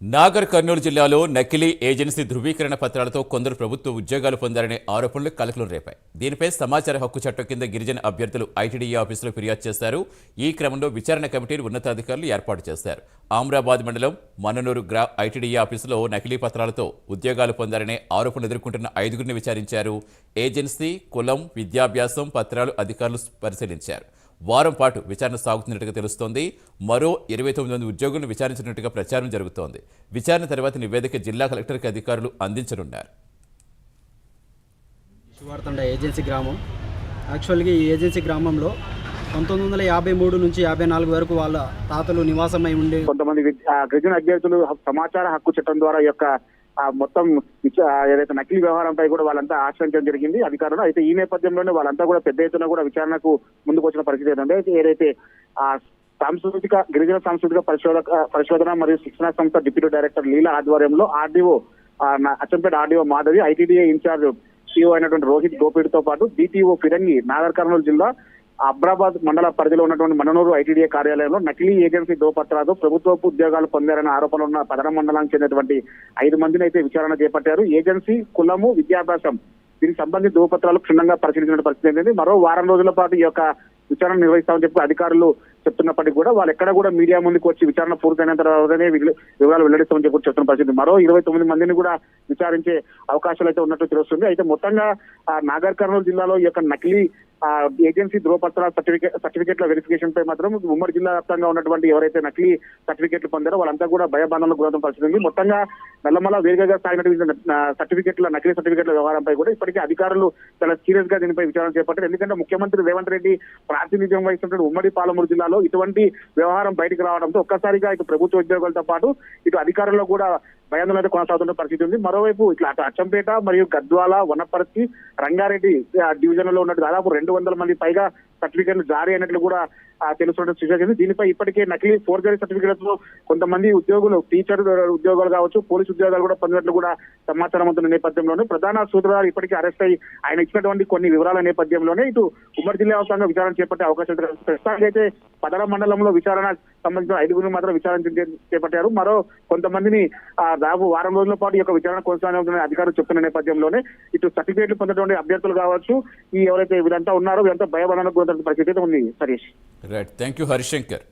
నాగర్ కర్నూలు జిల్లాలో నకిలీ ఏజెన్సీ ధృవీకరణ పత్రాలతో కొందరు ప్రభుత్వ ఉద్యోగాలు పొందారనే ఆరోపణలు కలకలం రేపాయి. దీనిపై సమాచార హక్కు చట్టం కింద గిరిజన అభ్యర్థులు ఐటీడీఏ ఆఫీసులో ఫిర్యాదు చేశారు ఈ క్రమంలో విచారణ కమిటీని ఉన్నతాధికారులు ఏర్పాటు చేశారు ఆమ్రాబాద్ మండలం మన్ననూరు గ్రా ఐటీడీఏ ఆఫీసులో నకిలీ పత్రాలతో ఉద్యోగాలు పొందారనే ఆరోపణలు ఎదుర్కొంటున్న ఐదుగురిని విచారించారు. ఏజెన్సీ కులం విద్యాభ్యాసం పత్రాలు అధికారులు పరిశీలించారు. వారం పాటు విచారణ సాగుతున్నట్టుగా తెలుస్తోంది. మరో ఇరవై తొమ్మిది మంది ఉద్యోగులను విచారించినట్టుగా ప్రచారం జరుగుతోంది. విచారణ తర్వాత నివేదిక జిల్లా కలెక్టర్కి అధికారులు అందించనున్నారు. శివార్తండ ఏజెన్సీ గ్రామం. యాక్చువల్గా ఈ ఏజెన్సీ గ్రామంలో పంతొమ్మిది వందల యాభై మూడు నుంచి యాభై నాలుగు వరకు వాళ్ళ తాతలు నివాసమై ఉండే కొంతమంది గిరిజన అభ్యర్థులు సమాచార హక్కు చట్టం ద్వారా యొక్క మొత్తం ఏదైతే నకిలీ వ్యవహారంపై కూడా వాళ్ళంతా ఆశ్రయించడం జరిగింది. అధికారులు అయితే ఈ నేపథ్యంలోనే వాళ్ళంతా కూడా పెద్ద ఎత్తున కూడా విచారణకు ముందుకు వచ్చిన పరిస్థితి ఏంటంటే ఏదైతే ఆ సాంస్కృతిక గిరిజన సాంస్కృతిక పరిశోధక పరిశోధన మరియు శిక్షణ సంస్థ డిప్యూటీ డైరెక్టర్ లీలా ఆధ్వర్యంలో RDO Achampet RDO Madhavi ITDA incharge CO అయినటువంటి రోహిత్ గోపిడితో పాటు డిటిఓ ఫిరంగి నాగర్ కర్నూలు జిల్లా అబ్రాబాద్ మండల పరిధిలో ఉన్నటువంటి మననూరు ఐటీడీఏ కార్యాలయంలో నకిలీ ఏజెన్సీ దోపత్రాలతో ప్రభుత్వపు ఉద్యోగాలు పొందారనే ఆరోపణలు ఉన్న పదన మండలానికి చెందినటువంటి ఐదు మందిని అయితే విచారణ చేపట్టారు. ఏజెన్సీ కులము విద్యాభ్యాసం దీనికి సంబంధించి ధృవపత్రాలు క్షుణ్ణంగా పరిశీలించిన పరిస్థితి ఏంటంటే మరో వారం రోజుల పాటు ఈ యొక్క విచారణ నిర్వహిస్తామని చెప్పి అధికారులు చెప్తున్నప్పటికీ కూడా వాళ్ళు ఎక్కడ కూడా మీడియా ముందుకు వచ్చి విచారణ పూర్తయిన తర్వాతనే వివరాలు వెల్లడిస్తామని చెప్పి చెప్తున్న పరిస్థితి. మరో ఇరవై తొమ్మిది మందిని కూడా విచారించే అవకాశాలు అయితే ఉన్నట్టు తెలుస్తుంది. అయితే మొత్తంగా నాగర్ కర్నూలు జిల్లాలో ఈ యొక్క నకిలీ ఆ, ఏజెన్సీ ధృవపత్ర సర్టిఫికేట్ సర్టిఫికేట్ల వెరిఫికేషన్ పై మాత్రం ఉమ్మడి జిల్లా వ్యాప్తంగా ఉన్నటువంటి ఎవరైతే నకిలీ సర్టిఫికేట్లు పొందారో వాళ్ళంతా కూడా భయబంధనలకు గురవుతున్న పరిస్థితి ఉంది. మొత్తంగా నల్లమల వేగంగా సాగినటువంటి సర్టిఫికేట్ల నకిలీ సర్టిఫికేట్ల వ్యవహారంపై కూడా ఇప్పటికే అధికారులు చాలా సీరియస్గా దీనిపై విచారణ చేపట్టారు. ఎందుకంటే ముఖ్యమంత్రి రేవంత్ రెడ్డి ప్రాతినిధ్యం వహిస్తున్నటువంటి ఉమ్మడి పాలమూరు జిల్లాలో ఇటువంటి వ్యవహారం బయటకు రావడంతో ఒక్కసారిగా ఇటు ప్రభుత్వ ఉద్యోగులతో పాటు ఇటు అధికారుల్లో కూడా భయాందోళన అయితే కొనసాగుతున్న పరిస్థితి ఉంది. మరోవైపు ఇట్లా అటు అచ్చంపేట మరియు గద్వాల వనపర్తి రంగారెడ్డి ఆ, డివిజన్లలో ఉన్నట్టు దాదాపు రెండు వందల మంది పైగా సర్టిఫికెట్లు జారీ అయినట్లు కూడా ఆ, తెలుస్తున్న దీనిపై ఇప్పటికే నకిలీ ఫోర్జరీ సర్టిఫికేట్లతో కొంతమంది ఉద్యోగులు టీచర్ ఉద్యోగాలు కావచ్చు పోలీస్ ఉద్యోగాలు కూడా పొందినట్లు కూడా సమాచారం అందుతున్న నేపథ్యంలోనే ప్రధాన సూత్రధారు ఇప్పటికే అరెస్ట్ అయ్యి ఆయన ఇచ్చినటువంటి కొన్ని వివరాల నేపథ్యంలోనే ఇటు ఉమ్మడి జిల్లా వ్యాప్తంగా విచారణ చేపట్టే అవకాశం ప్రస్తుతానికి అయితే పదర మండలంలో విచారణ సంబంధించిన ఐదుగురిని మాత్రం విచారణ చేపట్టారు. మరో కొంతమందిని రాబు వారం రోజుల పాటు ఈ యొక్క విచారణ కొనసాగుతుందని అధికారులు చెప్తున్న నేపథ్యంలోనే ఇటు సర్టిఫికేట్లు పొందినటువంటి అభ్యర్థులు కావచ్చు ఈ ఎవరైతే వీరంతా ఉన్నారో వీరంతా భయపడడానికి పరిస్థితి ఉంది Sarish. Right thank you Harishankar